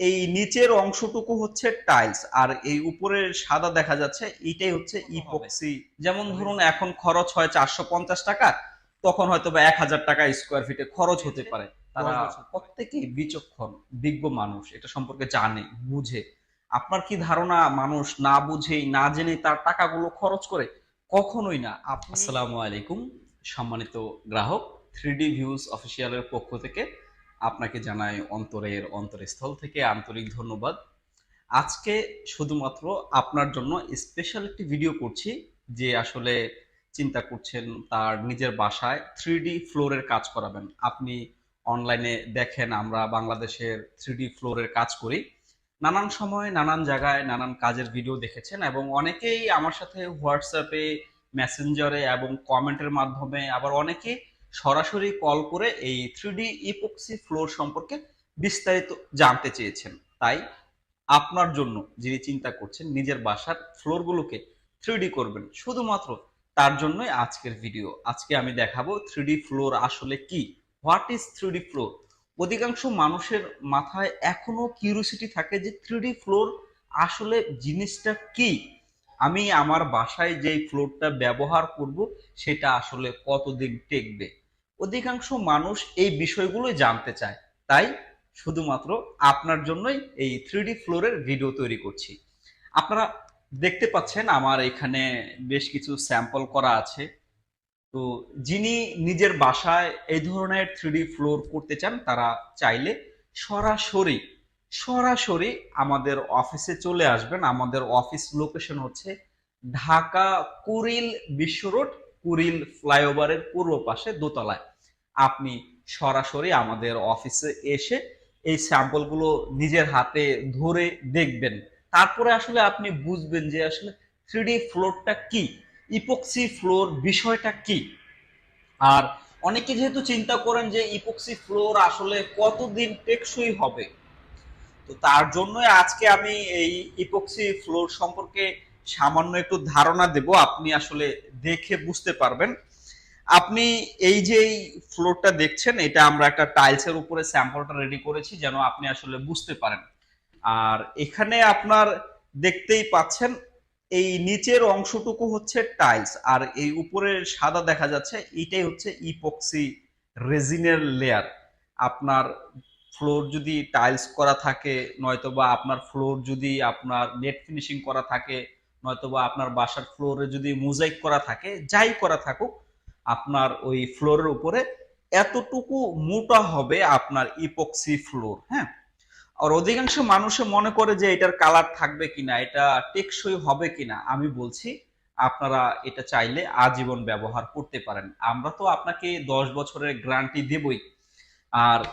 এই নিচের অংশটুকু হচ্ছে টাইলস আর এই উপরের সাদা দেখা যাচ্ছে এটাই হচ্ছে ইপক্সি যেমন ধরুন এখন খরচ হয় চারশো পঞ্চাশ টাকা তখন হয়তো বা এক হাজার টাকা স্কোয়ার ফিটে খরচ হতে পারে। তারা প্রত্যেকেই বিচক্ষণ বিজ্ঞ মানুষ এটা সম্পর্কে জানে বুঝে। আপনার কি ধারণা? মানুষ না বুঝেই না জেনে তার টাকাগুলো খরচ করে? কখনোই না। আসসালামু আলাইকুম সম্মানিত গ্রাহক থ্রি ডি ভিউজ অফিসিয়ালের পক্ষ থেকে আপনাকে জানাই অন্তরের অন্তরস্থল থেকে আন্তরিক ধন্যবাদ। আজকে শুধুমাত্র আপনার জন্য স্পেশাল একটি ভিডিও করছি, যে আসলে চিন্তা করছেন তার নিজের বাসায় থ্রি ফ্লোরের কাজ করাবেন। আপনি অনলাইনে দেখেন আমরা বাংলাদেশের থ্রি ফ্লোরের কাজ করি। নানান সময়, নানান জায়গায়, নানান কাজের ভিডিও দেখেছেন এবং অনেকেই আমার সাথে হোয়াটসঅ্যাপে মেসেঞ্জারে এবং কমেন্টের মাধ্যমে আবার অনেকে সরাসরি কল করে এই থ্রি ডি ইপক্সি ফ্লোর সম্পর্কে বিস্তারিত জানতে চেয়েছেন। তাই আপনার জন্য যিনি চিন্তা করছেন, নিজের বাসার ফ্লোরগুলোকে থ্রি করবেন, শুধুমাত্র তার জন্যই আজকের ভিডিও আজকে আমি দেখাবো থ্রি ফ্লোর আসলে কি? হোয়াট ইজ থ্রি ফ্লোর অধিকাংশ মানুষের মাথায় এখনও কিউরিসিটি থাকে যে থ্রি ফ্লোর আসলে জিনিসটা কি? আমি আমার বাসায় যেই ফ্লোরটা ব্যবহার করব, সেটা আসলে কতদিন টেকবে? অধিকাংশ মানুষ এই বিষয়গুলো জানতে চায়। তাই শুধুমাত্র আপনার জন্যই এই থ্রি ফ্লোরের ভিডিও তৈরি করছি। আপনারা দেখতে পাচ্ছেন আমার এখানে বেশ কিছু স্যাম্পল করা আছে। তো যিনি নিজের বাসায় এই ধরনের থ্রি ফ্লোর করতে চান, তারা চাইলে সরাসরি সরাসরি আমাদের অফিসে চলে আসবেন। আমাদের অফিস লোকেশন হচ্ছে ঢাকা কুরিল বিশ্ব রোড কুরিল ফ্লাইওভারের পূর্ব পাশে দোতলায়। আপনি সরাসরি আমাদের অফিসে এসে এই স্যাম্পলগুলো নিজের হাতে ধরে দেখবেন। তারপরে আসলে আপনি বুঝবেন যে আসলে থ্রি ফ্লোরটা কি ইপক্সি ফ্লোর বিষয়টা কি। আর অনেকে যেহেতু চিন্তা করেন যে ইপক্সি ফ্লোর আসলে কতদিন টেকসই হবে, তো তার জন্য আজকে আমি এই ইপক্সি ফ্লোর সম্পর্কে সামান্য একটু ধারণা দেব। আপনি আসলে দেখে বুঝতে পারবেন। আপনি এই যে ফ্লোরটা দেখছেন, এটা আমরা একটা টাইলসের উপরে স্যাম্পলটা রেডি করেছি যেন আপনি আসলে বুঝতে পারেন। আর এখানে আপনার দেখতেই পাচ্ছেন, এই নিচের অংশটুকু হচ্ছে টাইলস আর এই উপরের সাদা দেখা যাচ্ছে এটাই হচ্ছে ইপক্সি রেজিনের লেয়ার আপনার ফ্লোর যদি টাইলস করা থাকে, নয়তোবা আপনার ফ্লোর যদি আপনার নেট ফিনিশিং করা থাকে, নয়তোবা আপনার বাসার ফ্লোরে যদি মোজাইক করা থাকে, যাই করা থাকুক আপনার ওই ফ্লোরের উপরে এতটুকু মোটা হবে আপনার ইপক্সি ফ্লোর হ্যাঁ? আর অধিকাংশ মানুষে মনে করে যে এটার কালার থাকবে কিনা, এটা টেকসই হবে কিনা, আমি বলছি আপনারা এটা চাইলে আজীবন ব্যবহার করতে পারেন। আমরা তো আপনাকে দশ বছরের গ্যারান্টি দেবই। আর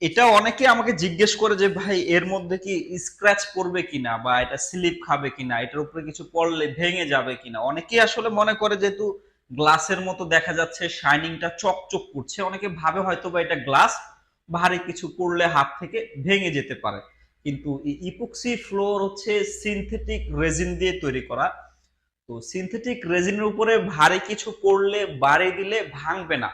এটা অনেকে আমাকে জিজ্ঞেস করে যে, ভাই, এর মধ্যে কি স্ক্র্যাচ পড়বে কিনা বা এটা স্লিপ খাবে কিনা? এটার উপরে কিছু পড়লে ভেঙে যাবে কিনা? অনেকেই আসলে মনে করে যেহেতু গ্লাসের মতো দেখা যাচ্ছে, শাইনিংটা চকচক করছে। অনেকে ভাবে হয়তো বা এটা গ্লাস, ভারী কিছু পড়লে হাত থেকে ভেঙে যেতে পারে। কিন্তু ইপক্সি ফ্লোর হচ্ছে সিনথেটিক রেজিন দিয়ে তৈরি করা। তো সিনথেটিক রেজিনের উপরে ভারী কিছু পড়লে বাড়ি দিলে ভাঙবে না।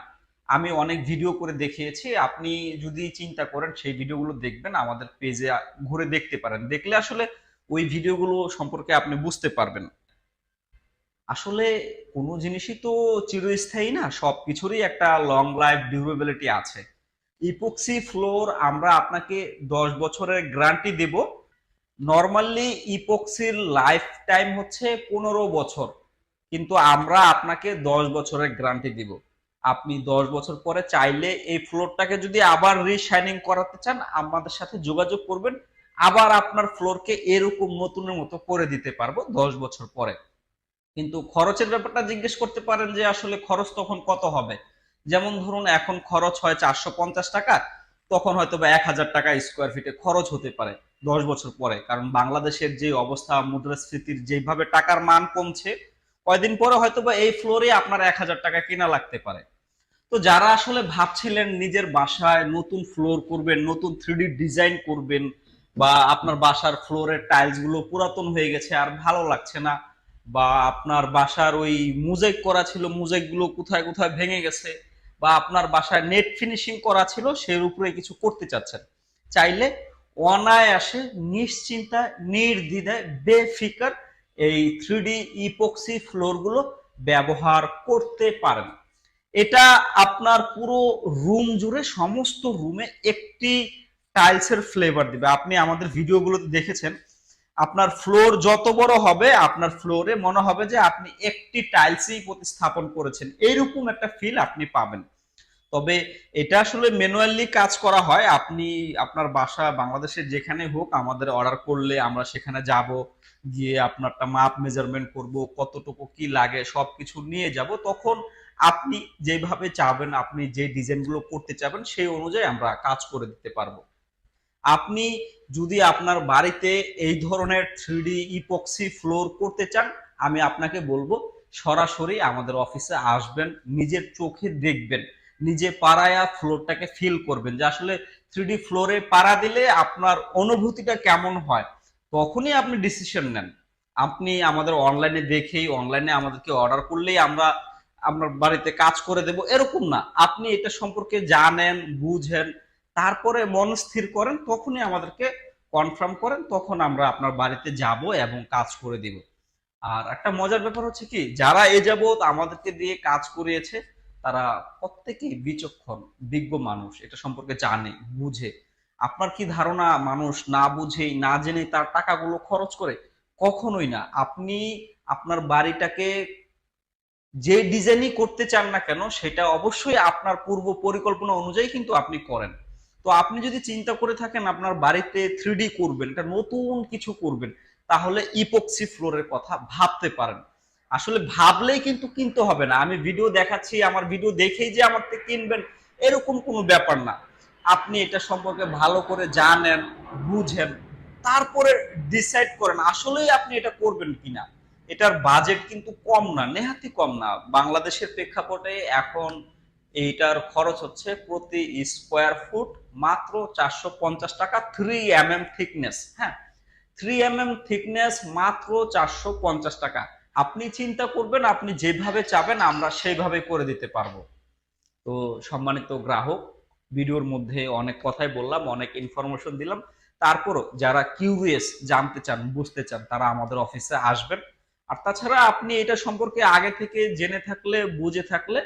আমি অনেক ভিডিও করে দেখিয়েছি। আপনি যদি চিন্তা করেন, সেই ভিডিওগুলো দেখবেন, আমাদের পেজে ঘুরে দেখতে পারেন। দেখলে আসলে ওই ভিডিওগুলো সম্পর্কে আপনি বুঝতে পারবেন। আসলে কোনো জিনিসই তো চিরস্থায়ী না সব কিছুরই একটা লং লাইফ ডিউরেবিলিটি আছে। ইপক্সি ফ্লোর আমরা আপনাকে দশ বছরের গ্যারান্টি দেব। নর্মালি ইপক্সির লাইফ টাইম হচ্ছে পনেরো বছর, কিন্তু আমরা আপনাকে দশ বছরের গ্যারান্টি দিব। আপনি দশ বছর পরে চাইলে এই ফ্লোরটাকে যদি আবার রিশাইনিং করাতে চান, আমাদের সাথে যোগাযোগ করবেন। আবার আপনার ফ্লোরকে এরকম নতুনের মতো করে দিতে পারব দশ বছর পরে। কিন্তু খরচের ব্যাপারটা জিজ্ঞেস করতে পারেন যে আসলে খরচ তখন কত হবে? যেমন ধরুন, এখন খরচ হয় চারশো পঞ্চাশ টাকা, তখন হয়তো বা এক হাজার টাকা স্কোয়ার ফিটে খরচ হতে পারে দশ বছর পরে। কারণ বাংলাদেশের যে অবস্থা, মুদ্রাস্ফীতির যেভাবে টাকার মান কমছে, কয়দিন পরে হয়তো বা এই ফ্লোরে আপনার এক হাজার টাকা কেনা লাগতে পারে। তো যারা আসলে ভাবছিলেন নিজের বাসায় নতুন ফ্লোর করবেন, নতুন থ্রি ডিজাইন করবেন, বা আপনার বাসার ফ্লোরের টাইলসগুলো পুরাতন হয়ে গেছে, আর ভালো লাগছে না বা আপনার বাসার ওই মুজাইক করা ছিল মুজাইকগুলো কোথায় কোথায় ভেঙে গেছে, বা আপনার বাসায় নেট ফিনিশিং করা ছিল, সের উপরে কিছু করতে চাচ্ছেন। চাইলে অনায়াসে নিশ্চিন্তায় নির্দ্বিধায় বেফিকার এই থ্রি ইপক্সি ফ্লোরগুলো ব্যবহার করতে পারেন। এটা আপনার পুরো রুম জুড়ে সমস্ত রুমে একটি টাইলসের ফ্লেভার দিবে। আপনি আমাদের ভিডিওগুলোতে দেখেছেন আপনার ফ্লোর যত বড় হবে, আপনার ফ্লোরে মনে হবে যে আপনি একটি টাইলসই প্রতিস্থাপন করেছেন। এইরকম একটা ফিল আপনি পাবেন। তবে এটা আসলে ম্যানুয়ালি কাজ করা হয়। আপনি আপনার বাসা বাংলাদেশের যেখানে হোক, আমাদের অর্ডার করলে আমরা সেখানে যাব, গিয়ে আপনারটা মাপ মেজারমেন্ট করব, কতটুকু কি লাগে, সবকিছু নিয়ে যাব। তখন আপনি যেভাবে চাবেন, আপনি যে ডিজাইনগুলো করতে চাবেন, সেই অনুযায়ী আমরা কাজ করে দিতে পারব। আপনি যদি আপনার বাড়িতে এই ধরনের থ্রি ইপক্সি ফ্লোর করতে চান, আমি আপনাকে বলব সরাসরি আমাদের অফিসে আসবেন, নিজের চোখে দেখবেন, নিজে পাড়ায়া ফ্লোরটাকে ফিল করবেন যে আসলে থ্রি ফ্লোরে পাড়া দিলে আপনার অনুভূতিটা কেমন হয়, তখনই আপনি ডিসিশন নেন। আপনি আমাদের অনলাইনে দেখেই অনলাইনে আমাদেরকে অর্ডার করলেই আমরা আপনার বাড়িতে কাজ করে দেব, এরকম না। আপনি এটা সম্পর্কে জানেন, বুঝেন তারপরে মন স্থির করেন, তখনই আমাদেরকে কনফার্ম করেন, তখন আমরা আপনার বাড়িতে যাব এবং কাজ করে দিব। আর একটা মজার ব্যাপার হচ্ছে কি, যারা এ যাবৎ আমাদেরকে দিয়ে কাজ করিয়েছে, তারা প্রত্যেকেই বিচক্ষণ, বিজ্ঞ মানুষ, এটা সম্পর্কে জানে, বুঝে। আপনার কি ধারণা মানুষ না বুঝেই না জেনে তার টাকাগুলো খরচ করে? কখনোই না। আপনি আপনার বাড়িটাকে যে ডিজাইনই করতে চান না কেন, সেটা অবশ্যই আপনার পূর্ব পরিকল্পনা অনুযায়ী কিন্তু আপনি করেন। তো আপনি যদি চিন্তা করে থাকেন আপনার বাড়িতে থ্রি করবেন এটা নতুন কিছু করবেন, তাহলে ইপক্সি ফ্লোরের কথা ভাবতে পারেন। আসলে ভাবলেই কিন্তু কিনতে হবে না। আমি ভিডিও দেখাচ্ছি, আমার ভিডিও দেখেই যে আমার কিনবেন, এরকম কোনো ব্যাপার না। আপনি এটা সম্পর্কে ভালো করে জানেন, বুঝেন, তারপরে ডিসাইড করেন আসলেই আপনি এটা করবেন কিনা। এটার বাজেট কিন্তু কম না নেহাতি কম না। বাংলাদেশের প্রেক্ষাপটে এখন এইটার খরচ হচ্ছে প্রতি স্কোয়ার ফুট মাত্র চারশো পঞ্চাশ টাকা থ্রি এম এম থিকনেস হ্যাঁ? থ্রি এম এম থিকনেস মাত্র চারশো পঞ্চাশ টাকা। আপনি চিন্তা করবেন, আপনি যেভাবে চাবেন, আমরা সেইভাবে করে দিতে পারব। তো সম্মানিত গ্রাহক, ভিডিওর মধ্যে অনেক কথাই বললাম, অনেক ইনফরমেশন দিলাম। তারপরও যারা কিউরিয়াস জানতে চান, বুঝতে চান, তারা আমাদের অফিসে আসবেন। আর তাছাড়া আপনি এটা সম্পর্কে আগে থেকে জেনে থাকলে, বুঝে থাকলে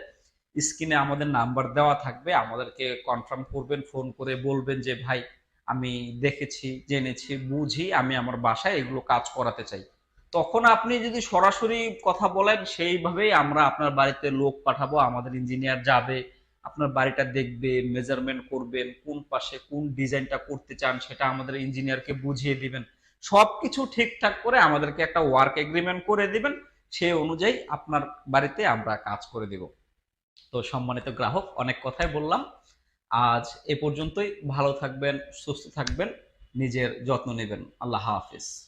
স্ক্রিনে আমাদের নাম্বার দেওয়া থাকবে। আমাদেরকে কনফার্ম করবেন ফোন করে বলবেন যে, ভাই, আমি দেখেছি, জেনেছি, বুঝি, আমি আমার বাসায় এগুলো কাজ করাতে চাই। তখন আপনি যদি সরাসরি কথা বলেন, সেইভাবেই আমরা আপনার বাড়িতে লোক পাঠাবো, আমাদের ইঞ্জিনিয়ার যাবে, আপনার বাড়িটা দেখবে মেজারমেন্ট করবেন, কোন পাশে কোন ডিজাইনটা করতে চান, সেটা আমাদের ইঞ্জিনিয়ারকে বুঝিয়ে দিবেন। সবকিছু ঠিকঠাক করে আমাদেরকে একটা ওয়ার্ক এগ্রিমেন্ট করে দিবেন। সেই অনুযায়ী আপনার বাড়িতে আমরা কাজ করে দিব। তো সম্মানিত গ্রাহক, অনেক কথাই বললাম। আজ এ পর্যন্তই। ভালো থাকবেন, সুস্থ থাকবেন, নিজের যত্ন নেবেন। আল্লাহ হাফিজ।